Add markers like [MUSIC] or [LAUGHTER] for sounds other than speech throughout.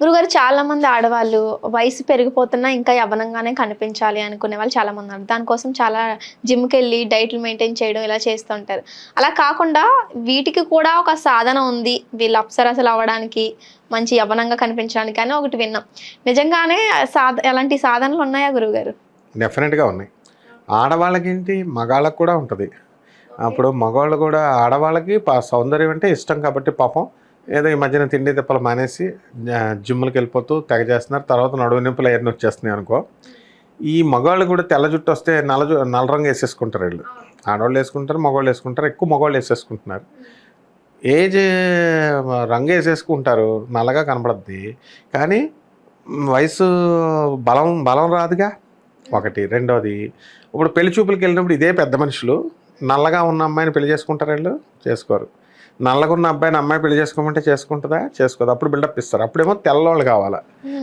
గురుగారు చాలా మంది ఆడవాళ్ళు వయసు పెరిగిపోతున్నా ఇంకా యవ్వనంగానే కనిపించాలి అనుకునే వాళ్ళు చాలా మంది ఉన్నారు. దానికోసం చాలా జిమ్కి వెళ్ళి డైట్లు మెయింటైన్ చేయడం ఇలా చేస్తుంటారు. అలా కాకుండా వీటికి కూడా ఒక సాధన ఉంది. వీళ్ళు అప్సరసలు అవ్వడానికి మంచి యవ్వనంగా కనిపించడానికి అని ఒకటి విన్నాం. నిజంగానే సాధ ఎలాంటి సాధనలు ఉన్నాయా గురుగారు? డెఫినెట్గా ఉన్నాయి. ఆడవాళ్ళకి మగాళ్ళకు కూడా ఉంటుంది. అప్పుడు మగవాళ్ళు కూడా ఆడవాళ్ళకి సౌందర్యం అంటే ఇష్టం కాబట్టి పాపం ఏదో ఈ మధ్యన తిండి తిప్పలు మానేసి జిమ్లకి వెళ్ళిపోతూ తెగ చేస్తున్నారు తర్వాత నడువు నింపులు అవన్నీ వచ్చేస్తున్నాయి అనుకో. ఈ మగవాళ్ళు కూడా తెల్ల జుట్టు వస్తే నల్ల జు నల్ల రంగు వేసేసుకుంటారు వీళ్ళు. ఆడవాళ్ళు వేసుకుంటారు మగవాళ్ళు వేసుకుంటారు ఎక్కువ మగవాళ్ళు వేసేసుకుంటున్నారు. ఏజ్ రంగు వేసేసుకుంటారు నల్లగా కనబడద్ది. కానీ వయసు బలం బలం రాదుగా. ఒకటి. రెండోది ఇప్పుడు పెళ్ళి చూపులకి వెళ్ళినప్పుడు ఇదే పెద్ద మనుషులు నల్లగా ఉన్న అమ్మాయిని పెళ్ళి చేసుకుంటారు వీళ్ళు? చేసుకోరు. నల్లగా ఉన్న అబ్బాయిని అమ్మాయి పెళ్ళి చేసుకోమంటే చేసుకుంటుందా? చేసుకోదు. అప్పుడు బిల్డప్ ఇస్తారు. అప్పుడేమో తెల్లవాళ్ళు కావాలా.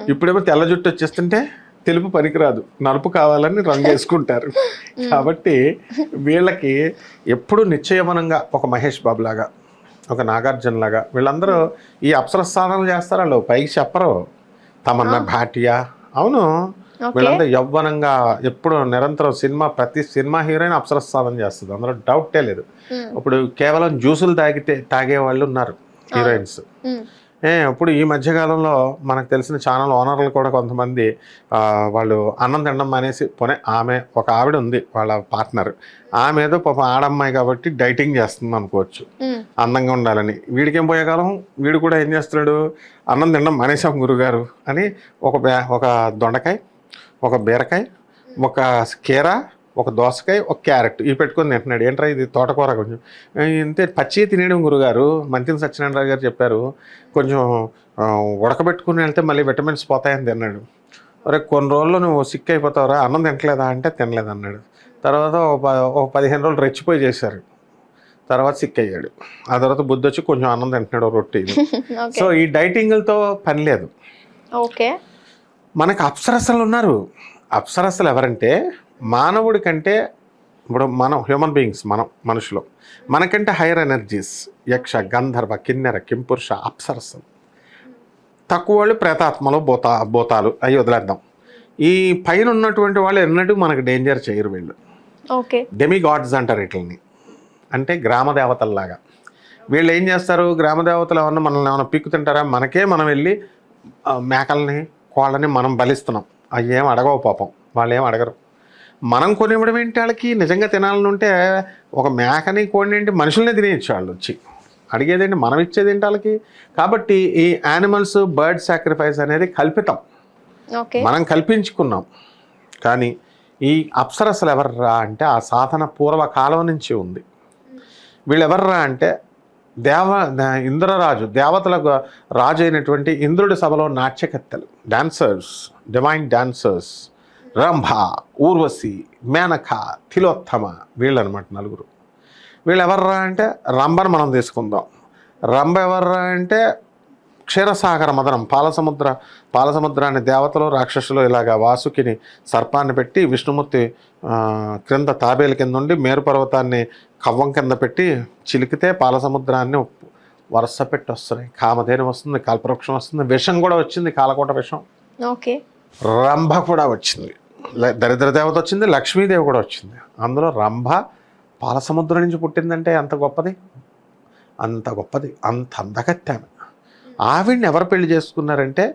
ఇప్పుడేమో తెల్ల జుట్టు వచ్చేస్తుంటే తెలుపు పనికిరాదు. నలుపు కావాలని రంగు వేసుకుంటారు. కాబట్టి వీళ్ళకి ఎప్పుడు నిశ్చయమనంగా ఒక మహేష్ బాబు లాగా ఒక నాగార్జున లాగా వీళ్ళందరూ ఈ అప్సర స్థానాలు చేస్తారు? వాళ్ళు పైకి చెప్పరు. తమన్నా భాటియా. అవును. వీళ్ళంతా యవ్వనంగా ఎప్పుడు నిరంతరం సినిమా ప్రతి సినిమా హీరోయిన్ అప్సరస్థానం చేస్తుంది. అందులో డౌటే లేదు. ఇప్పుడు కేవలం జ్యూసులు తాగితే తాగే వాళ్ళు ఉన్నారు హీరోయిన్స్. ఏ ఇప్పుడు ఈ మధ్యకాలంలో మనకు తెలిసిన ఛానల్ ఓనర్లు కూడా కొంతమంది వాళ్ళు అన్నం తినడం మానేసి పోనీ ఆమె ఒక ఆవిడ ఉంది వాళ్ళ పార్ట్నర్. ఆమె ఏదో పాప ఆడమ్మాయి కాబట్టి డైటింగ్ చేస్తుంది అనుకోవచ్చు. అందంగా ఉండాలని. వీడికేం పోయే కాలం? వీడు కూడా ఏం చేస్తున్నాడు? అన్నం తినడం మానేసాం గురుగారు అని ఒక ఒక దొండకాయ ఒక బీరకాయ ఒక కీర ఒక దోసకాయ ఒక క్యారెట్. ఇవి పెట్టుకొని తింటున్నాడు. ఏంట్రా ఇది తోటకూర కొంచెం? "ఏ, ఇంతే పచ్చి తినేయడం గురుగారు. మంతిని సత్యనారాయణ గారు చెప్పారు. కొంచెం ఉడకబెట్టుకుని వెళ్తే మళ్ళీ విటమిన్స్ పోతాయని తిన్నాడు. అరే కొన్ని రోజులు నువ్వు సిక్ అయిపోతావురా. అన్నం తింటలేదా అంటే తినలేదు అన్నాడు తర్వాత ఒక పదిహేను రోజులు రెచ్చిపోయి చేశారు. తర్వాత సిక్ అయ్యాడు. ఆ తర్వాత బుద్ధి వచ్చి కొంచెం అన్నం తింటున్నాడు రొట్టి [LAUGHS] సో ఈ డైటింగ్లతో పని లేదు. ఓకే. మనకు అప్సరసలు ఉన్నారు. అప్సరసలు ఎవరంటే మానవుడి కంటే ఇప్పుడు మనం హ్యూమన్ బీయింగ్స్ మనం మనుషులు మనకంటే హైయర్ ఎనర్జీస్ యక్ష గంధర్వ కిన్నెర కింపురుష అప్సరసలు. తక్కువ వాళ్ళు ప్రేతాత్మలు భూత భూతాలు అవి వదిలేద్దాం. ఈ పైన ఉన్నటువంటి వాళ్ళు ఎన్నడూ మనకు డేంజర్ చేయరు వీళ్ళు. ఓకే. డెమి గాడ్స్ అంటారు వీటిని అంటే గ్రామ దేవతల్లాగా. వీళ్ళు ఏం చేస్తారు? గ్రామ దేవతలు ఏమన్నా మనల్ని ఏమైనా పిక్కు తింటారా మనకే మనం వెళ్ళి మేకల్ని కోళ్ళని మనం బలిస్తున్నాం. అవి ఏం అడగవు పాపం. వాళ్ళు ఏం అడగరు. మనం కొనివ్వడం ఏంటి వాళ్ళకి? నిజంగా తినాలని ఉంటే ఒక మేకని కోడిని ఏంటి మనుషుల్నే తినేయచ్చు వాళ్ళు వచ్చి. అడిగేదేంటి మనం ఇచ్చేది ఏంటి వాళ్ళకి? కాబట్టి ఈ యానిమల్స్ బర్డ్ సాక్రిఫైస్ అనేది కల్పితం. మనం కల్పించుకున్నాం. కానీ ఈ అప్సరసలు ఎవర్రా అంటే ఆ సాధన పూర్వకాలం నుంచి ఉంది. వీళ్ళు ఎవర్రా అంటే దేవ ఇంద్రరాజు దేవతలకు రాజు అయినటువంటి ఇంద్రుడి సభలో నాట్యకత్తెలు dancers divine dancers Rambha Urvashi Menaka Tilottama వీళ్ళనమాట నలుగురు. వీళ్ళు ఎవర్రా అంటే రంభను మనం తీసుకుందాం. రంభ ఎవర్రా అంటే క్షీరసాగర మదనం పాలసముద్ర పాలసముద్రాన్ని దేవతలు రాక్షసులు ఇలాగా వాసుకిని సర్పాన్ని పెట్టి విష్ణుమూర్తి క్రింద తాబేలు కింద ఉండి మేరు పర్వతాన్ని కవ్వం కింద పెట్టి చిలికితే పాలసముద్రాన్ని వరుస పెట్టి వస్తున్నాయి. కామధేను వస్తుంది కల్పవృక్షం వస్తుంది విషం కూడా వచ్చింది కాలకోట విషం. ఓకే. రంభ కూడా వచ్చింది. దరిద్ర దేవత వచ్చింది లక్ష్మీదేవి కూడా వచ్చింది. అందులో రంభ పాలసముద్రం నుంచి పుట్టిందంటే ఎంత గొప్పది? అంత గొప్పది అంత అందగత్తి ఆమె. ఆవిడ్ని ఎవరు పెళ్ళి చేసుకున్నారంటే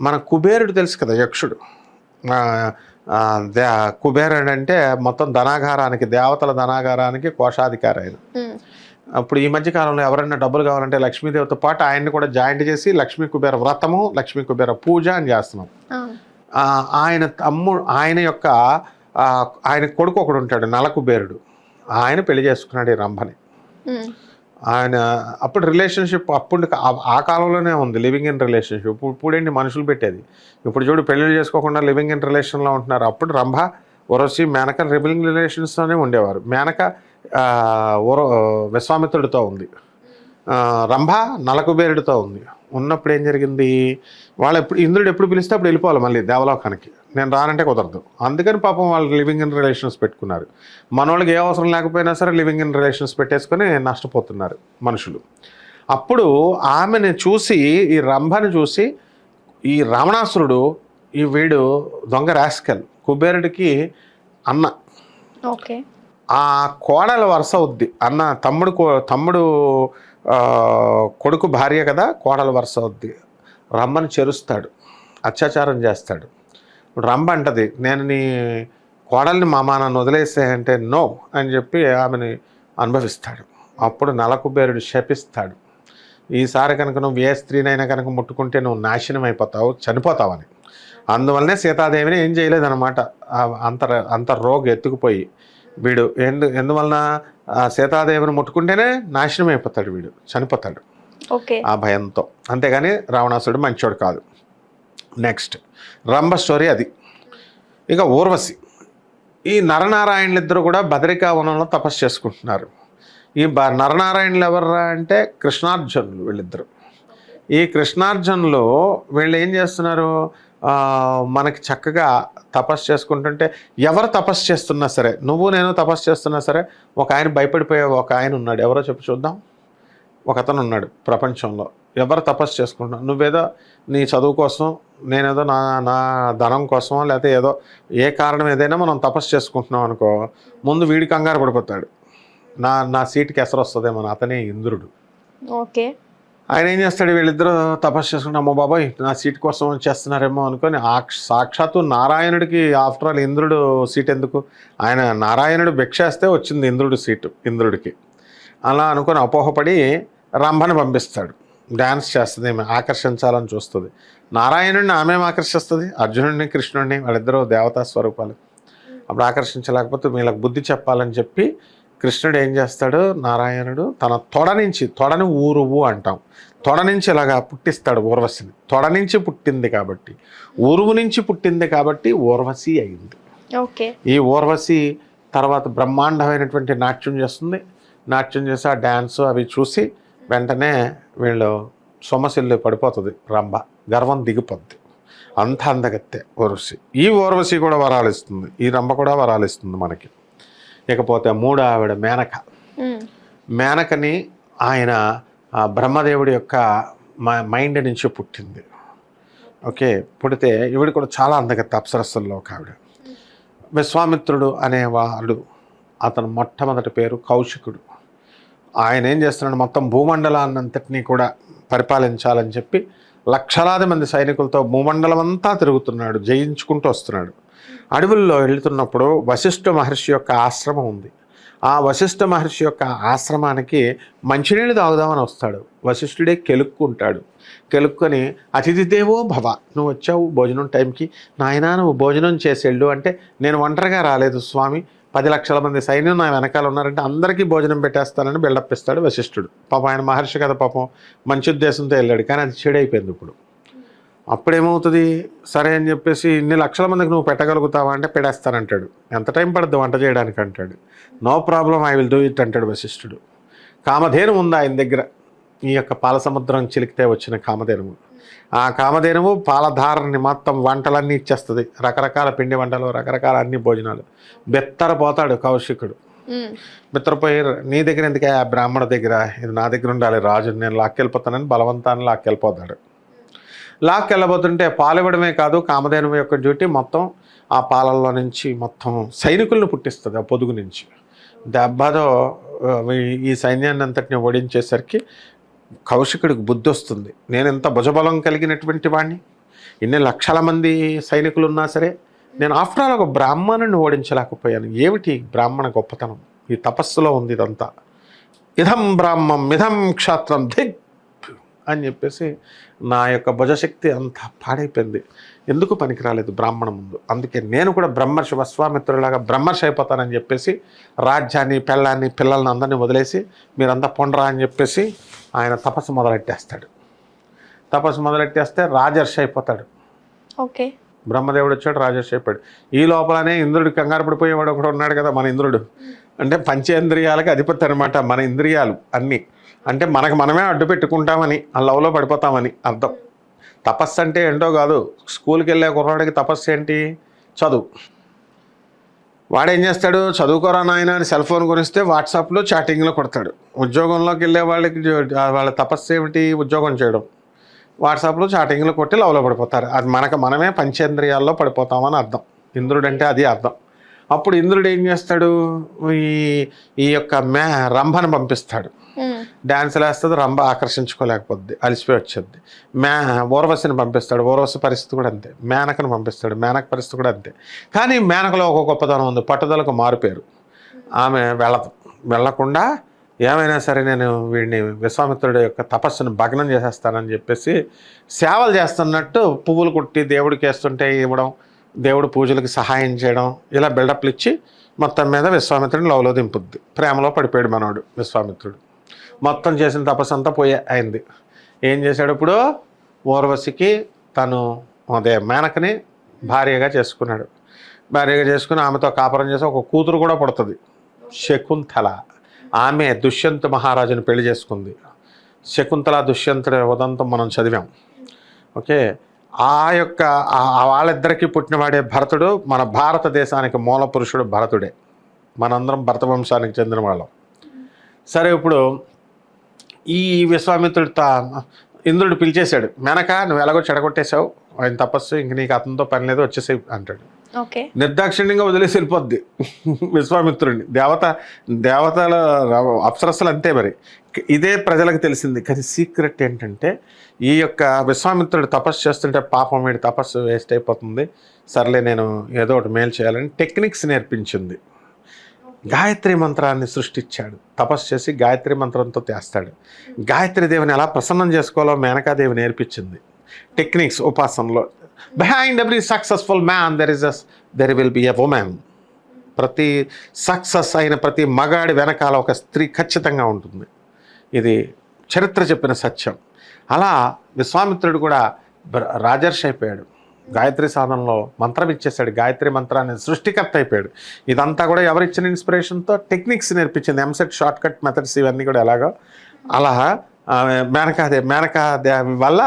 మన కుబేరుడు తెలుసు కదా యక్షుడు. కుబేరుడు అంటే మొత్తం ధనాగారానికి దేవతల ధనాగారానికి కోశాధికారి ఆయన. అప్పుడు ఈ మధ్య కాలంలో ఎవరైనా డబ్బులు కావాలంటే లక్ష్మీదేవితో పాటు ఆయన్ని కూడా జాయింట్ చేసి లక్ష్మీ కుబేర వ్రతము లక్ష్మీ కుబేర పూజ అని చేస్తున్నాం. ఆయన తమ్ము ఆయన యొక్క ఆయన కొడుకు ఒకడు ఉంటాడు నల కుబేరుడు ఆయన పెళ్ళి చేసుకున్నాడు ఈ రంభని. ఆయన అప్పుడు రిలేషన్షిప్ అప్పుడు ఆ- కాలంలోనే ఉంది. లివింగ్ ఇన్ రిలేషన్షిప్ ఇప్పుడు ఇప్పుడేంటి మనుషులు పెట్టేది? ఇప్పుడు చూడు పెళ్ళిళ్ళు చేసుకోకుండా లివింగ్ ఇన్ రిలేషన్లో ఉంటున్నారు. అప్పుడు రంభ ఒరసి మేనక లివింగ్ రిలేషన్స్తోనే ఉండేవారు. మేనక ఒర విశ్వామిత్రుడితో ఉంది. రంభ నలకుబేరుడితో ఉంది. ఉన్నప్పుడు ఏం జరిగింది? వాళ్ళు ఎప్పుడు ఇంద్రుడు ఎప్పుడు పిలిస్తే అప్పుడు వెళ్ళిపోవాలి మళ్ళీ దేవలోకానికి. నేను రానంటే కుదరదు. అందుకని పాపం వాళ్ళు లివింగ్ ఇన్ రిలేషన్స్ పెట్టుకున్నారు. మన వాళ్ళకి ఏ అవసరం లేకపోయినా సరే లివింగ్ ఇన్ రిలేషన్స్ పెట్టేసుకొని నష్టపోతున్నారు మనుషులు. అప్పుడు ఆమెను చూసి ఈ రంభని చూసి ఈ రావణాసురుడు ఈ వీడు దొంగ రాస్కల్ కుబేరుడికి అన్న. ఓకే. ఆ కోడల వరుస అవుద్ది. అన్న తమ్ముడు తమ్ముడు కొడుకు భార్య కదా కోడల వరుస అవుద్ది. రమ్మని చెరుస్తాడు. అత్యాచారం చేస్తాడు. ఇప్పుడు రంభ అంటది నేను నీ కోడల్ని మామ నన్ను వదిలేసే అంటే నో అని చెప్పి ఆమెని అనుభవిస్తాడు. అప్పుడు నలకుబేరుడు శపిస్తాడు. ఈసారి కనుక నువ్వు ఏ స్త్రీనైనా కనుక ముట్టుకుంటే నువ్వు నాశనం అయిపోతావు చనిపోతావని అందువల్లనే సీతాదేవిని ఏం చేయలేదన్నమాట. ఆ అంత అంత రోగ ఎత్తుకుపోయి వీడు ఎందు ఎందువలన ఆ సీతాదేవిని ముట్టుకుంటేనే నాశనం అయిపోతాడు వీడు చనిపోతాడు. ఆ భయంతో. అంతేగాని రావణాసురుడు మంచోడు కాదు. నెక్స్ట్ రంభ స్టోరీ అది. ఇక ఊర్వశి. ఈ నరనారాయణులు ఇద్దరు కూడా బదరికా వనంలో తపస్సు చేసుకుంటున్నారు. ఈ బ నరనారాయణులు ఎవర్రా అంటే కృష్ణార్జునులు వీళ్ళిద్దరు. ఈ కృష్ణార్జునులు వీళ్ళు ఏం చేస్తున్నారు? మనకి చక్కగా తపస్సు చేసుకుంటుంటే ఎవరు తపస్సు చేస్తున్నా సరే నువ్వు నేను తపస్సు చేస్తున్నా సరే ఒక ఆయన భయపడిపోయే ఒక ఆయన ఉన్నాడు. ఎవరో చెప్పు చూద్దాం. ఒక అతను ఉన్నాడు ప్రపంచంలో. ఎవరు తపస్సు చేసుకుంటున్నావు నువ్వేదో నీ చదువు కోసం నేనేదో నా నా ధనం కోసమో లేకపోతే ఏదో ఏ కారణం ఏదైనా మనం తపస్సు చేసుకుంటున్నాం అనుకో ముందు వీడి కంగారు పడిపోతాడు. నా నా సీట్కి ఎసరు వస్తుందేమో అతనే ఇంద్రుడు. ఓకే. ఆయన ఏం చేస్తాడు వీళ్ళిద్దరూ తపస్సు చేసుకుంటే అమ్మో బాబాయ్ నా సీట్ కోసం చేస్తున్నారేమో అనుకొని సాక్షాత్తు నారాయణుడికి ఆఫ్టర్ ఆల్ ఇంద్రుడు సీట్ ఎందుకు? ఆయన నారాయణుడు భిక్షేస్తే వచ్చింది ఇంద్రుడు సీటు ఇంద్రుడికి. అలా అనుకొని అపోహపడి రంభని పంపిస్తాడు. డ్యాన్స్ చేస్తుంది ఈమె ఆకర్షించాలని చూస్తుంది. నారాయణుడిని ఆమె ఆకర్షిస్తుంది? అర్జునుడిని కృష్ణుడిని వాళ్ళిద్దరూ దేవతా స్వరూపాలు. అప్పుడు ఆకర్షించలేకపోతే వీళ్ళకి బుద్ధి చెప్పాలని చెప్పి కృష్ణుడు ఏం చేస్తాడు? నారాయణుడు తన తొడ నుంచి తొడని ఊరువు అంటాం. తొడ నుంచి ఇలాగా పుట్టిస్తాడు ఊర్వశిని. తొడ నుంచి పుట్టింది కాబట్టి ఊరువు నుంచి పుట్టింది కాబట్టి ఊర్వశి అయింది. ఓకే. ఈ ఊర్వశి తర్వాత బ్రహ్మాండమైనటువంటి నాట్యం చేస్తుంది. నాట్యం చేసి ఆ డ్యాన్స్ అవి చూసి వెంటనే వీళ్ళు సొమసిల్లు పడిపోతుంది రంభ. గర్వం దిగిపోద్ది. అంత అందగత్తె ఊర్వశి ఈ ఊర్వశి కూడా వరాలు ఇస్తుంది. ఈ రంభ కూడా వరాలు ఇస్తుంది మనకి. ఇకపోతే మూడో ఆవిడ మేనక. మేనకని ఆయన బ్రహ్మదేవుడి యొక్క మ- మైండ్ నుంచి పుట్టింది. ఓకే పుడితే ఈవిడ కూడా చాలా అందగత్త అప్సరస్సుల్లో ఒక ఆవిడ. విశ్వామిత్రుడు అనేవాడు అతను మొట్టమొదటి పేరు కౌశికుడు. ఆయన ఏం చేస్తున్నాడు? మొత్తం భూమండలాన్నంతటినీ కూడా పరిపాలించాలని చెప్పి లక్షలాది మంది సైనికులతో భూమండలం అంతా తిరుగుతున్నాడు జయించుకుంటూ వస్తున్నాడు. అడవుల్లో వెళ్తున్నప్పుడు వశిష్ఠ మహర్షి యొక్క ఆశ్రమం ఉంది. ఆ వశిష్ఠ మహర్షి యొక్క ఆశ్రమానికి మంచినీళ్ళు తాగుదామని వస్తాడు. వశిష్ఠుడే కెలుక్కుంటాడు. కెలుక్కొని అతిథి దేవో భవ నువ్వు వచ్చావు భోజనం టైంకి. నాయన నువ్వు భోజనం చేసేళ్ళు అంటే నేను ఒంటరిగా రాలేదు స్వామి. పది లక్షల మంది సైన్యం నా వెనకాల ఉన్నారంటే అందరికీ భోజనం పెట్టేస్తానని బిల్డప్ ఇస్తాడు వశిష్ఠుడు. పాపం ఆయన మహర్షి కదా పాపం. మంచి ఉద్దేశంతో వెళ్ళాడు. కానీ అది చెడైపోయింది ఇప్పుడు. అప్పుడేమవుతుంది? సరే అని చెప్పేసి ఇన్ని లక్షల మందికి నువ్వు పెట్టగలుగుతావా అంటే పెడేస్తానంటాడు ఎంత టైం పడుద్ది వంట చేయడానికి అంటాడు. No problem I will do it అంటాడు వశిష్ఠుడు. కామధేను ఉంది ఆయన దగ్గర. ఈ యొక్క పాలసముద్రం చిలికితే వచ్చిన కామధేనువు. ఆ కామధేనువు పాలధారని మొత్తం వంటలన్నీ ఇచ్చేస్తుంది. రకరకాల పిండి వంటలు రకరకాల అన్ని భోజనాలు. బెత్తరపోతాడు కౌశికుడు. మిత్రపోయి నీ దగ్గర ఎందుకే ఆ బ్రాహ్మణ దగ్గర? ఇది నా దగ్గర ఉండాలి రాజు నేను లాక్కెళ్ళిపోతానని బలవంతాన్ని లాక్కెళ్ళిపోతాడు. లాక్కెళ్ళబోతుంటే పాలు ఇవ్వడమే కాదు కామధేనువు యొక్క డ్యూటీ మొత్తం ఆ పాలల్లో నుంచి మొత్తం సైనికులను పుట్టిస్తుంది ఆ పొదుగు నుంచి. దెబ్బతో ఈ సైన్యాన్ని అంతటిని ఓడించేసరికి కౌశికుడికి బుద్ధి వస్తుంది. నేను ఎంత భుజబలం కలిగినటువంటి వాడిని ఇన్ని లక్షల మంది సైనికులు ఉన్నా సరే నేను ఆఫ్టర్ ఆల్ ఒక బ్రాహ్మణుని ఓడించలేకపోయాను. ఏమిటి బ్రాహ్మణ గొప్పతనం? ఈ తపస్సులో ఉంది ఇదంతా. ఇదం బ్రాహ్మం ఇదం క్షాత్రం ధిక్ అని చెప్పేసి నా యొక్క భుజశక్తి అంత పాడైపోయింది. ఎందుకు పనికిరాలేదు బ్రాహ్మణ ముందు? అందుకే నేను కూడా బ్రహ్మర్షి వస్వామిత్రులాగా బ్రహ్మర్షి అయిపోతానని చెప్పేసి రాజ్యాన్ని పెళ్ళాన్ని పిల్లల్ని అందరినీ వదిలేసి మీరంతా పొండరా అని చెప్పేసి ఆయన తపస్సు మొదలెట్టేస్తాడు. తపస్సు మొదలెట్టేస్తే రాజర్షి అయిపోతాడు. ఓకే. బ్రహ్మదేవుడు వచ్చాడు రాజర్షి అయిపోయాడు. ఈ లోపలనే ఇంద్రుడు కంగారు పడిపోయేవాడు ఒకడు ఉన్నాడు కదా మన ఇంద్రుడు. అంటే పంచేంద్రియాలకు అధిపతి అనమాట మన ఇంద్రియాలు అన్నీ. అంటే మనకు మనమే అడ్డు పెట్టుకుంటామని ఆ లవ్లో పడిపోతామని అర్థం. తపస్సు అంటే ఏంటో కాదు. స్కూల్కి వెళ్ళే కుర్రాడికి తపస్సు ఏంటి? చదువు. వాడేం చేస్తాడు? చదువుకోరా నాయన అని సెల్ ఫోన్ కొనిస్తే వాట్సాప్లో చాటింగ్లో కొడతాడు. ఉద్యోగంలోకి వెళ్ళే వాళ్ళకి వాళ్ళ తపస్సు ఏమిటి? ఉద్యోగం చేయడం. వాట్సాప్లో చాటింగ్లో కొట్టి లవ్లో పడిపోతారు. అది మనకు మనమే పంచేంద్రియాల్లో పడిపోతామని అర్థం. ఇంద్రుడు అంటే అది అర్థం. అప్పుడు ఇంద్రుడు ఏం చేస్తాడు? ఈ ఈ యొక్క మే రంభను పంపిస్తాడు. డ్యాన్సులు వేస్తుంది రంభ ఆకర్షించుకోలేకపోద్ది అలిసిపోయి వచ్చేది మే ఊర్వశిని పంపిస్తాడు ఊర్వశి పరిస్థితి కూడా అంతే. మేనకను పంపిస్తాడు మేనక పరిస్థితి కూడా అంతే. కానీ మేనకలో ఒక గొప్పతనం ఉంది పట్టుదలకు మారుపేరు ఆమె వెళ్ళదు. వెళ్ళకుండా ఏమైనా సరే నేను వీడిని విశ్వామిత్రుడి యొక్క తపస్సును భగ్నం చేసేస్తానని చెప్పేసి సేవలు చేస్తున్నట్టు పువ్వులు కుట్టి దేవుడికి వేస్తుంటే ఇవ్వడం దేవుడు పూజలకు సహాయం చేయడం ఇలా బిల్డప్లు ఇచ్చి మొత్తం మీద విశ్వామిత్రుడిని లవ్లో దింపుద్ది. ప్రేమలో పడిపోయాడు మనోడు విశ్వామిత్రుడు. మొత్తం చేసిన తపస్సంతా పోయే అయింది. ఏం చేశాడు ఇప్పుడు? ఊర్వశికి తను అదే మేనకని భార్యగా చేసుకున్నాడు. భార్యగా చేసుకుని ఆమెతో కాపురం చేసి ఒక కూతురు కూడా పుడుతుంది. శకుంతల. ఆమె దుష్యంత మహారాజుని పెళ్ళి చేసుకుంది. శకుంతల దుష్యంతుడి ఉదంతం మనం చదివాం. ఓకే? ఆ యొక్క వాళ్ళిద్దరికీ పుట్టినవాడే భరతుడు మన భారతదేశానికి మూల పురుషుడు భరతుడే. మనందరం భరత వంశానికి చెందిన వాళ్ళం. సరే ఇప్పుడు ఈ విశ్వామిత్రుడు తా ఇంద్రుడు పిలిచేశాడు మేనక నువ్వు ఎలాగో చెడగొట్టేశావు ఆయన తపస్సు ఇంక నీకు అతనితో పని లేదు వచ్చేసేయి అంటాడు. ఓకే. నిర్దాక్షిణ్యంగా వదిలేసి వెళ్ళిపోద్ది [LAUGHS] విశ్వామిత్రుడిని. దేవత దేవతల అప్సరస్సులు అంతే మరి. ఇదే ప్రజలకు తెలిసింది. కానీ సీక్రెట్ ఏంటంటే ఈ యొక్క విశ్వామిత్రుడు తపస్సు చేస్తుంటే పాపం వీడి తపస్సు వేస్ట్ అయిపోతుంది. సర్లే నేను ఏదో ఒకటి మేలు చేయాలని టెక్నిక్స్ నేర్పించింది. గాయత్రి మంత్రాన్ని సృష్టించాడు. తపస్సు చేసి గాయత్రి మంత్రంతో చేస్తాడు గాయత్రి దేవిని ఎలా ప్రసన్నం చేసుకోవాలో మేనకాదేవి నేర్పించింది. టెక్నిక్స్ ఉపాసనలో behind every successful man there is as there will be a woman ప్రతి సక్సెస్ అయిన ప్రతి మగాడి వెనకాల ఒక స్త్రీ ఖచ్చితంగా ఉంటుంది. ఇది చరిత్ర చెప్పిన సత్యం. అలా విశ్వామిత్రుడు కూడా రాజర్షి అయిపోయాడు. గాయత్రి సాధనలో మంత్రం ఇచ్చేసాడు గాయత్రి మంత్రాన్ని సృష్టికర్త అయిపోయాడు. ఇదంతా కూడా ఎవరిచ్చిన ఇన్స్పిరేషన్తో టెక్నిక్స్ నేర్పించింది. ఎంసెట్ షార్ట్ కట్ మెథడ్స్ ఇవన్నీ కూడా ఎలాగో? అలా మేనకాదే మేనకాదేవి వల్ల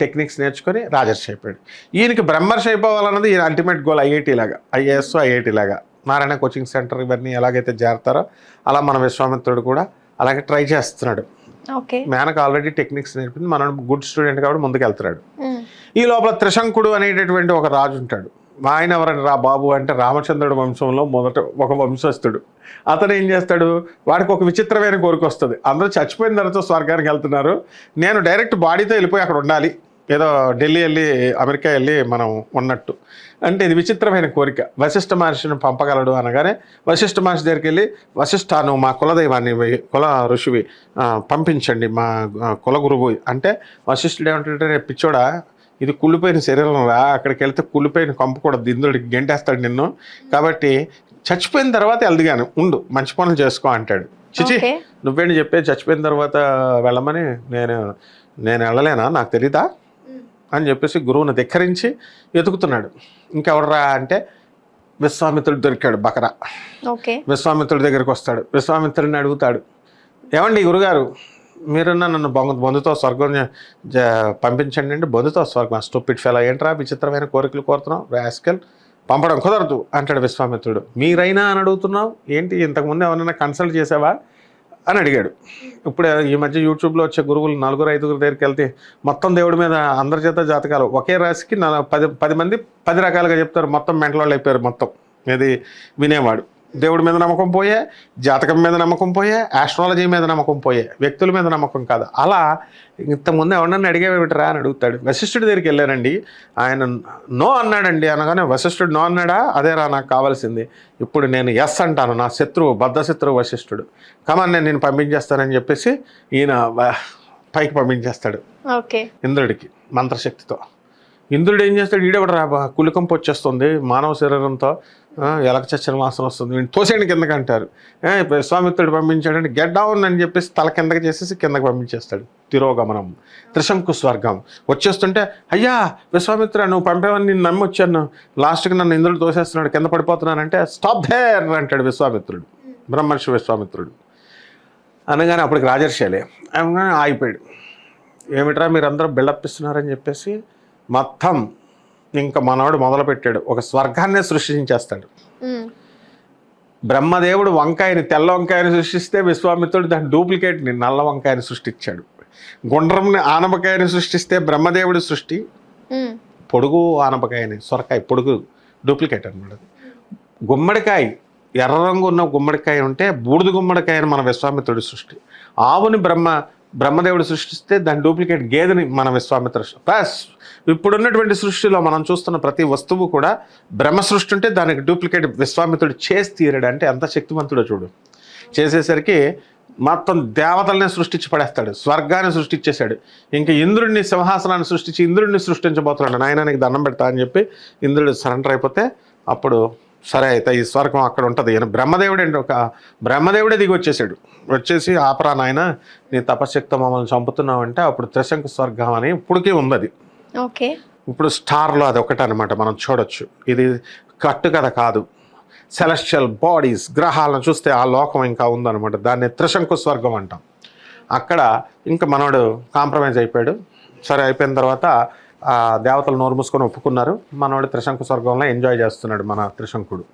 టెక్నిక్స్ నేర్చుకొని రాజర్షి అయిపోయాడు. ఈయనకి బ్రహ్మర్షి అయిపోవాలన్నది ఈయన అల్టిమేట్ గోల్ ఐఐటి లాగా. ఐఏఎస్ ఐఐటి లాగా. నారాయణ కోచింగ్ సెంటర్ ఇవన్నీ ఎలాగైతే చేరతారో అలా మన విశ్వామిత్రుడు కూడా అలాగే ట్రై చేస్తున్నాడు. మేనకు ఆల్రెడీ టెక్నిక్స్ నేర్పింది. మనం గుడ్ స్టూడెంట్ కాబట్టి ముందుకు వెళ్తున్నాడు ఈ లోపల త్రిశంకుడు అనేటటువంటి ఒక రాజు ఉంటాడు. ఆయన ఎవరని రా బాబు అంటే రామచంద్రుడు వంశంలో మొదట ఒక వంశస్థుడు. అతను ఏం చేస్తాడు? వాడికి ఒక విచిత్రమైన కోరిక వస్తుంది. అందరూ చచ్చిపోయిన తర్వాత స్వర్గానికి వెళ్తున్నారు. నేను డైరెక్ట్ బాడీతో వెళ్ళిపోయి అక్కడ ఉండాలి. ఏదో ఢిల్లీ వెళ్ళి అమెరికా వెళ్ళి మనం ఉన్నట్టు. అంటే ఇది విచిత్రమైన కోరిక. వశిష్ఠ మహర్షిని పంపగలడు అనగానే వశిష్ఠ మహర్షి దగ్గరికి వెళ్ళి వశిష్ఠ నువ్వు మా కులదైవాన్ని కుల ఋషివి పంపించండి మా కుల గురువు. అంటే వశిష్ఠుడు ఏమంటుంటే "రే పిచ్చోడా ఇది కుళ్ళిపోయిన శరీరం రా అక్కడికి వెళ్తే కుళ్ళిపోయిన కంపు కూడా ఇంద్రుడికి గెంటేస్తాడు నిన్ను. కాబట్టి చచ్చిపోయిన తర్వాత వెళ్దిగాను ఉండు మంచి పనులు చేసుకో అంటాడు. చిచి నువ్వేంటి చెప్పే చచ్చిపోయిన తర్వాత వెళ్ళమని నేను నేను వెళ్ళలేనా? నాకు తెలీదా? అని చెప్పేసి గురువుని ధిక్కరించి వెతుకుతున్నాడు. ఇంకెవడరా అంటే విశ్వామిత్రుడు దొరికాడు బకరా. ఓకే. విశ్వామిత్రుడి దగ్గరికి వస్తాడు. విశ్వామిత్రుడిని అడుగుతాడు. ఏమండి గురుగారు? మీరున్న నన్ను బంధుతో స్వర్గం పంపించండి అంటే బంధుతో స్వర్గం. స్టూపిడ్ ఫెలా ఏంట్రా? విచిత్రమైన కోరికలు కోరుతున్నావు. రాస్కెల్. పంపడం కుదరదు అంటాడు విశ్వామిత్రుడు. మీరైనా అని అడుగుతున్నావు? ఏంటి? ఇంతకుముందు ఎవరైనా కన్సల్ట్ చేసావా? అని అడిగాడు. ఇప్పుడు ఈ మధ్య యూట్యూబ్లో వచ్చే గురువులు నలుగురు ఐదుగురు దగ్గరికి వెళ్తే మొత్తం దేవుడి మీద అందరి చేత జాతకాలు. ఒకే రాశికి నల- పది పది మంది పది రకాలుగా చెప్తారు. మొత్తం మెంటల్ అయిపోయారు మొత్తం. ఇది వినేవాడు. దేవుడి మీద నమ్మకం పోయే జాతకం మీద నమ్మకం పోయే ఆస్ట్రాలజీ మీద నమ్మకం పోయే వ్యక్తుల మీద నమ్మకం కాదు. అలా ఇంతకుముందు ఎవరన్నా అడిగేవిటరా అని అడుగుతాడు. వశిష్ఠుడి దగ్గరికి వెళ్ళారండి ఆయన నో అన్నాడండి అనగానే వశిష్ఠుడు నో అన్నాడా? అదేరా నాకు కావాల్సింది. ఇప్పుడు నేను ఎస్ అంటాను. నా శత్రువు బద్ధ శత్రువు వశిష్ఠుడు. కమాన్ నేను నేను పంపించేస్తానని చెప్పేసి ఈయన పైకి పంపించేస్తాడు. ఓకే. ఇంద్రుడికి మంత్రశక్తితో. ఇంద్రుడు ఏం చేస్తాడు? ఈడెవడు రా బా- కులికంపు వచ్చేస్తుంది మానవ శరీరంతో. ఎలక చచ్చిన వాసన వస్తుంది. వీడిని తోసేయండి కిందకి అంటారు. స్వామిత్రుడు విశ్వామిత్రుడు పంపించాడంటే గెట్ డౌన్ అని చెప్పేసి తల కిందకి చేసేసి కిందకి పంపించేస్తాడు. తిరోగమనం. త్రిశంకు స్వర్గం. వచ్చేస్తుంటే అయ్యా విశ్వామిత్ర నువ్వు పంపేవని నేను నమ్మి వచ్చాను లాస్ట్కి నన్ను ఇంద్రుడు తోసేస్తున్నాడు. కింద పడిపోతున్నానంటే స్టాప్ ధేర్ అంటాడు విశ్వామిత్రుడు. బ్రహ్మర్షి విశ్వామిత్రుడు. అనగానే అప్పటికి రాజర్షాలే. అనగానే ఆగిపోయాడు. ఏమిట్రా మీరందరూ బిల్డప్ ఇస్తున్నారని చెప్పేసి మొత్తం ఇంకా మనవాడు మొదలుపెట్టాడు. ఒక స్వర్గాన్నే సృష్టించేస్తాడు. బ్రహ్మదేవుడు వంకాయని తెల్ల వంకాయని సృష్టిస్తే విశ్వామిత్రుడు దాని డూప్లికేట్ని నల్ల వంకాయని సృష్టించాడు. గుండ్రంని ఆనపకాయని సృష్టిస్తే బ్రహ్మదేవుడి సృష్టి. పొడుగు ఆనపకాయని సొరకాయ పొడుగు డూప్లికేట్ అనమాట గుమ్మడికాయ ఎర్ర రంగు ఉన్న గుమ్మడికాయ ఉంటే బూడిద గుమ్మడికాయ అని మన విశ్వామిత్రుడి సృష్టి. ఆవుని బ్రహ్మ బ్రహ్మదేవుడు సృష్టిస్తే దాని డూప్లికేట్ గేదెని మన విశ్వామిత్ర ప్లస్ ఇప్పుడున్నటువంటి సృష్టిలో మనం చూస్తున్న ప్రతి వస్తువు కూడా బ్రహ్మ సృష్టి ఉంటే దానికి డూప్లికేట్ విశ్వామిత్రుడు చేసి తీరడు. అంటే ఎంత శక్తివంతుడో చూడు. చేసేసరికి మొత్తం దేవతల్ని సృష్టించి పడేస్తాడు. స్వర్గాన్ని సృష్టించేశాడు. ఇంకా ఇంద్రుడిని సింహాసనాన్ని సృష్టించి ఇంద్రుడిని సృష్టించబోతున్నాడు. నాయనానికి దండం పెడతా అని చెప్పి ఇంద్రుడు సరెండర్ అయిపోతే అప్పుడు సరే అయితే ఈ స్వర్గం అక్కడ ఉంటుంది ఈయన బ్రహ్మదేవుడు అండి ఒక బ్రహ్మదేవుడే దిగి వచ్చేసాడు. వచ్చేసి ఆపరా నాయన నీ తపశక్తి మమ్మల్ని చంపుతున్నావు అంటే అప్పుడు త్రిశంకు స్వర్గం అని ఇప్పటికీ ఉంది అది. ఓకే. ఇప్పుడు స్టార్లో అది ఒకటి అనమాట మనం చూడొచ్చు. ఇది కట్టు కథ కాదు. సెలెస్టియల్ బాడీస్ గ్రహాలను చూస్తే ఆ లోకం ఇంకా ఉందన్నమాట. దాన్ని త్రిశంకు స్వర్గం అంటాం. అక్కడ ఇంకా మనోడు కాంప్రమైజ్ అయిపోయాడు. సరే అయిపోయిన తర్వాత ఆ దేవతలు నోరు మూసుకొని ఒప్పుకున్నారు. మనోడు త్రిశంకు స్వర్గంలో ఎంజాయ్ చేస్తున్నాడు మన త్రిశంకుడు.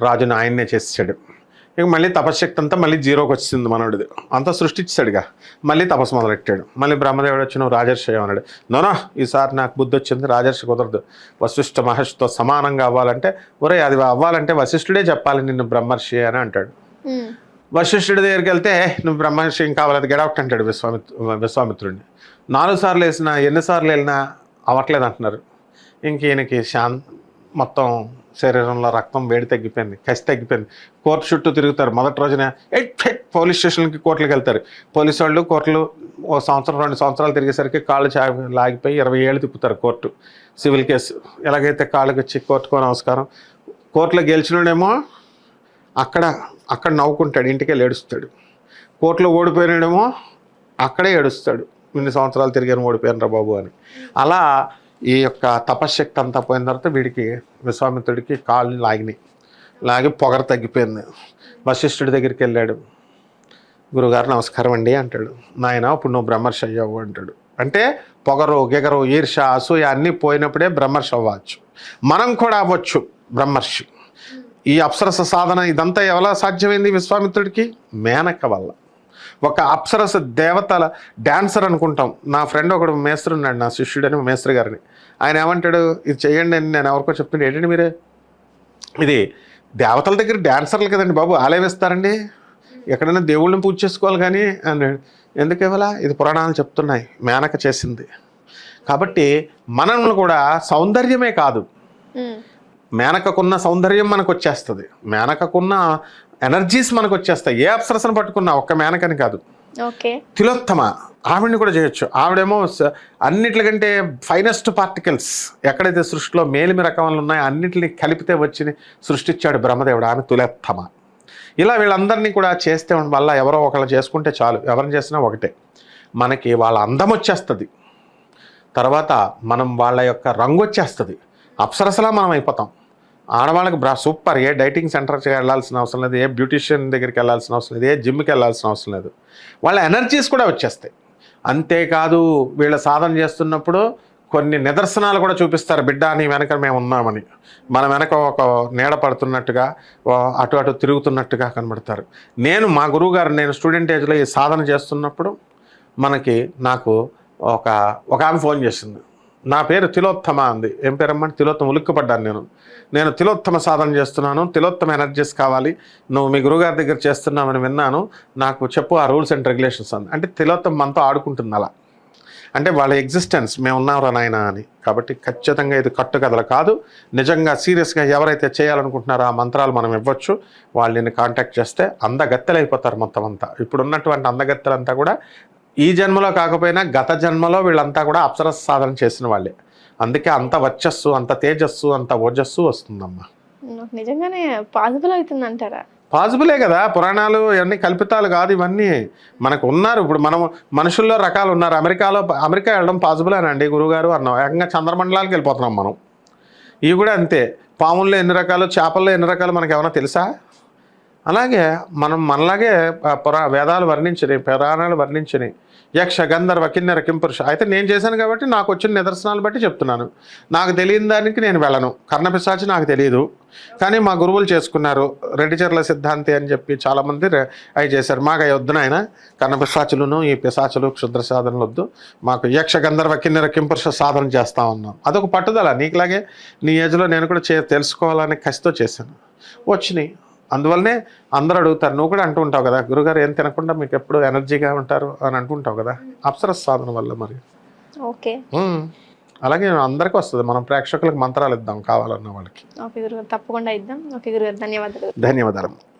రాజుని ఆయన్నే చేసాడు ఇక మళ్ళీ తపశ్శక్తి అంతా మళ్ళీ జీరోకి వచ్చింది మనోడిది. అంతా సృష్టించాడుగా. మళ్ళీ తపస్సు మొదలెట్టాడు. మళ్ళీ బ్రహ్మదేవుడు వచ్చి నువ్వు రాజర్షి అన్నాడు. నోనో ఈసారి నాకు బుద్ధి వచ్చింది రాజర్షి కుదరదు. వశిష్ఠ మహర్షితో సమానంగా అవ్వాలంటే ఒరే అది అవ్వాలంటే వశిష్ఠుడే చెప్పాలి నిన్ను బ్రహ్మర్షి అని అంటాడు. వశిష్ఠుడి దగ్గరికి వెళ్తే నువ్వు బ్రహ్మర్షి కావాలి? అది గెడౌట్ అంటాడు విశ్వామిత్ర విశ్వామిత్రుడిని. నాలుగు సార్లు వేసినా ఎన్నిసార్లు వెళ్ళినా అవ్వట్లేదు అంటున్నారు. ఇంక ఈయనకి శాన్ మొత్తం శరీరంలో రక్తం వేడి తగ్గిపోయింది కసి తగ్గిపోయింది. కోర్టు చుట్టూ తిరుగుతారు. మొదటి రోజున ఎట్ ఫెట్ పోలీస్ స్టేషన్కి కోర్టులకు వెళ్తారు. పోలీసు వాళ్ళు కోర్టులు ఓ సంవత్సరం రెండు సంవత్సరాలు తిరిగేసరికి కాళ్ళు చా లాగిపోయి ఇరవై ఏళ్ళు తిప్పుతారు కోర్టు. సివిల్ కేసు ఎలాగైతే కాళ్ళకి వచ్చి కోర్టుకోని నమస్కారం కోర్టులో గెలిచినడేమో అక్కడ అక్కడ నవ్వుకుంటాడు ఇంటికే ఏడుస్తాడు. కోర్టులో ఓడిపోయినాడేమో అక్కడే ఏడుస్తాడు. ఇన్ని సంవత్సరాలు తిరిగాను ఓడిపోయాను రా బాబు అని. అలా ఈ యొక్క తపశ్శక్తి అంతా పోయిన తర్వాత వీడికి విశ్వామిత్రుడికి కాళ్ళు లాగినాయి. లాగి పొగర తగ్గిపోయింది. వశిష్ఠుడి దగ్గరికి వెళ్ళాడు. గురుగారు నమస్కారం అండి అంటాడు. నాయన ఇప్పుడు నువ్వు బ్రహ్మర్షి అయ్యావు అంటాడు. అంటే పొగరు గిగరు ఈర్ష అసూయ అన్నీ పోయినప్పుడే బ్రహ్మర్షి అవ్వచ్చు. మనం కూడా అవ్వచ్చు బ్రహ్మర్షి. ఈ అప్సరస సాధన ఇదంతా ఎలా సాధ్యమైంది విశ్వామిత్రుడికి? మేనక వల్ల. ఒక అప్సరస దేవతల డాన్సర్ అనుకుంటాం. నా ఫ్రెండ్ ఒకడు మేస్త్రి ఉన్నాడు నా శిష్యుడని మేస్త్రి గారిని. ఆయన ఏమంటాడు ఇది చేయండి అని నేను ఎవరికో చెప్తుంటే ఏంటండి మీరే? ఇది దేవతల దగ్గర డాన్సర్లు కదండి బాబు ఆలయం ఇస్తారండి ఎక్కడైనా దేవుళ్ళని పూజ చేసుకోవాలి కానీ అన్నాడు ఎందుకు ఇవ్వాలా? ఇది పురాణాలు చెప్తున్నాయి మేనక చేసింది. కాబట్టి మనల్ని కూడా సౌందర్యమే కాదు. మేనకకున్న సౌందర్యం మనకు వచ్చేస్తుంది మేనకకున్న ఎనర్జీస్ మనకు వచ్చేస్తాయి ఏ అప్సరసను పట్టుకున్నా ఒక్క మేనకని కాదు. ఓకే. తిలోత్తమ. ఆవిడని కూడా చేయొచ్చు. ఆవిడేమో అన్నిటికంటే ఫైనెస్ట్ పార్టికల్స్ ఎక్కడైతే సృష్టిలో మేలిమి రకములు ఉన్నాయో అన్నిటిని కలిపితే వచ్చి సృష్టించాడు బ్రహ్మదేవుడు ఆమె తులోత్తమ. ఇలా వీళ్ళందరినీ కూడా చేస్తే వల్ల ఎవరో ఒకళ్ళు చేసుకుంటే చాలు. ఎవరిని చేసినా ఒకటే. మనకి వాళ్ళ అందం వచ్చేస్తుంది. తర్వాత మనం వాళ్ళ యొక్క రంగు వచ్చేస్తుంది అప్సరసలా మనం అయిపోతాం. ఆడవాళ్ళకి బ్రా సూపర్. ఏ డైటింగ్ సెంటర్కి వెళ్ళాల్సిన అవసరం లేదు ఏ బ్యూటిషియన్ దగ్గరికి వెళ్ళాల్సిన అవసరం లేదు ఏ జిమ్కి వెళ్ళాల్సిన అవసరం లేదు. వాళ్ళ ఎనర్జీస్ కూడా వచ్చేస్తాయి. అంతేకాదు వీళ్ళ సాధన చేస్తున్నప్పుడు కొన్ని నిదర్శనాలు కూడా చూపిస్తారు. బిడ్డ నీ వెనక మేము ఉన్నామని. మన వెనక ఒక నీడ పడుతున్నట్టుగా అటు అటు తిరుగుతున్నట్టుగా కనబడతారు. నేను మా గురువు గారు నేను స్టూడెంట్ ఏజ్లో ఈ సాధన చేస్తున్నప్పుడు మనకి నాకు ఒక ఒక ఆమె ఫోన్ చేసింది. నా పేరు తిలోత్తమ అంది. ఏం పేరమ్మంటే తిలోత్తమ ఉలిక్కుపడ్డాను నేను. నేను తిలోత్తమ సాధన చేస్తున్నాను. తిలోత్తమ ఎనర్జీస్ కావాలి. నువ్వు మీ గురుగారి దగ్గర చేస్తున్నామని విన్నాను. నాకు చెప్పు ఆ రూల్స్ అండ్ రెగ్యులేషన్స్ అంది. అంటే తిలోత్తమ మనతో ఆడుకుంటుంది అలా. అంటే వాళ్ళ ఎగ్జిస్టెన్స్ మేము ఉన్నారా నాయన అని. కాబట్టి ఖచ్చితంగా ఇది కట్టుకథలు కాదు. నిజంగా సీరియస్గా ఎవరైతే చేయాలనుకుంటున్నారో ఆ మంత్రాలు మనం ఇవ్వచ్చు. వాళ్ళని కాంటాక్ట్ చేస్తే అందగత్తెలైపోతారు మొత్తం అంతా. ఇప్పుడు ఉన్నటువంటి అందగత్తెలంతా కూడా ఈ జన్మలో కాకపోయినా గత జన్మలో వీళ్ళంతా కూడా అప్సరస సాధన చేసిన వాళ్ళే. అందుకే అంత వచ్చస్సు అంత తేజస్సు అంత ఓజస్సు వస్తుందమ్మా. నిజంగానే పాసిబుల్ అవుతుంది అంటారా పాసిబులే కదా. పురాణాలు ఇవన్నీ కల్పితాలు కాదు ఇవన్నీ. మనకు ఉన్నారు. ఇప్పుడు మనం మనుషుల్లో రకాలు ఉన్నారు. అమెరికాలో అమెరికా వెళ్ళడం పాసిబులేనండి గురువుగారు అన్నాం ఏకంగా చంద్రమండలానికి వెళ్ళిపోతున్నాం మనం. ఇవి కూడా అంతే. పాముల్లో ఎన్ని రకాలు చేపల్లో ఎన్ని రకాలు మనకు ఏమైనా తెలుసా? అలాగే మనం మనలాగే పురా వేదాలు వర్ణించినాయి పురాణాలు వర్ణించినాయి యక్ష గంధర్వ కిన్నెర కింపురుష. అయితే నేను చేశాను కాబట్టి నాకు వచ్చిన నిదర్శనాలు బట్టి చెప్తున్నాను. నాకు తెలియని దానికి నేను వెళ్ళను. కర్ణపిశాచి నాకు తెలియదు కానీ మా గురువులు చేసుకున్నారు. రెడ్డిచర్ల సిద్ధాంతి అని చెప్పి చాలామంది అవి చేశారు. మాకు అవి వద్దు నాయన. కర్ణపిశాచులను ఈ పిశాచులు క్షుద్ర సాధనలు వద్దు. మాకు యక్ష గంధర్వ కిన్నెర కింపురుష సాధన చేస్తా ఉన్నాం. అదొక పట్టుదల. నీకులాగే నీ ఏజ్లో నేను కూడా చే తెలుసుకోవాలని కసితో చేశాను. వచ్చినాయి. అందువల్లనే అందరూ అడుగుతారు. నువ్వు కూడా అంటూ ఉంటావు కదా గురుగారు ఏం తినకుండా మీకు ఎప్పుడు ఎనర్జీగా ఉంటారు అని అంటుంటావు కదా అప్సర సాధన వల్ల మరి. ఓకే. అలాగే అందరికీ వస్తుంది. మనం ప్రేక్షకులకు మంత్రాలు ఇద్దాం కావాలన్న వాళ్ళకి. ఓకే గురుగారు తప్పకుండా ఇద్దాం. ఓకే గురుగారు ధన్యవాదాలు. ధన్యవాదాలు.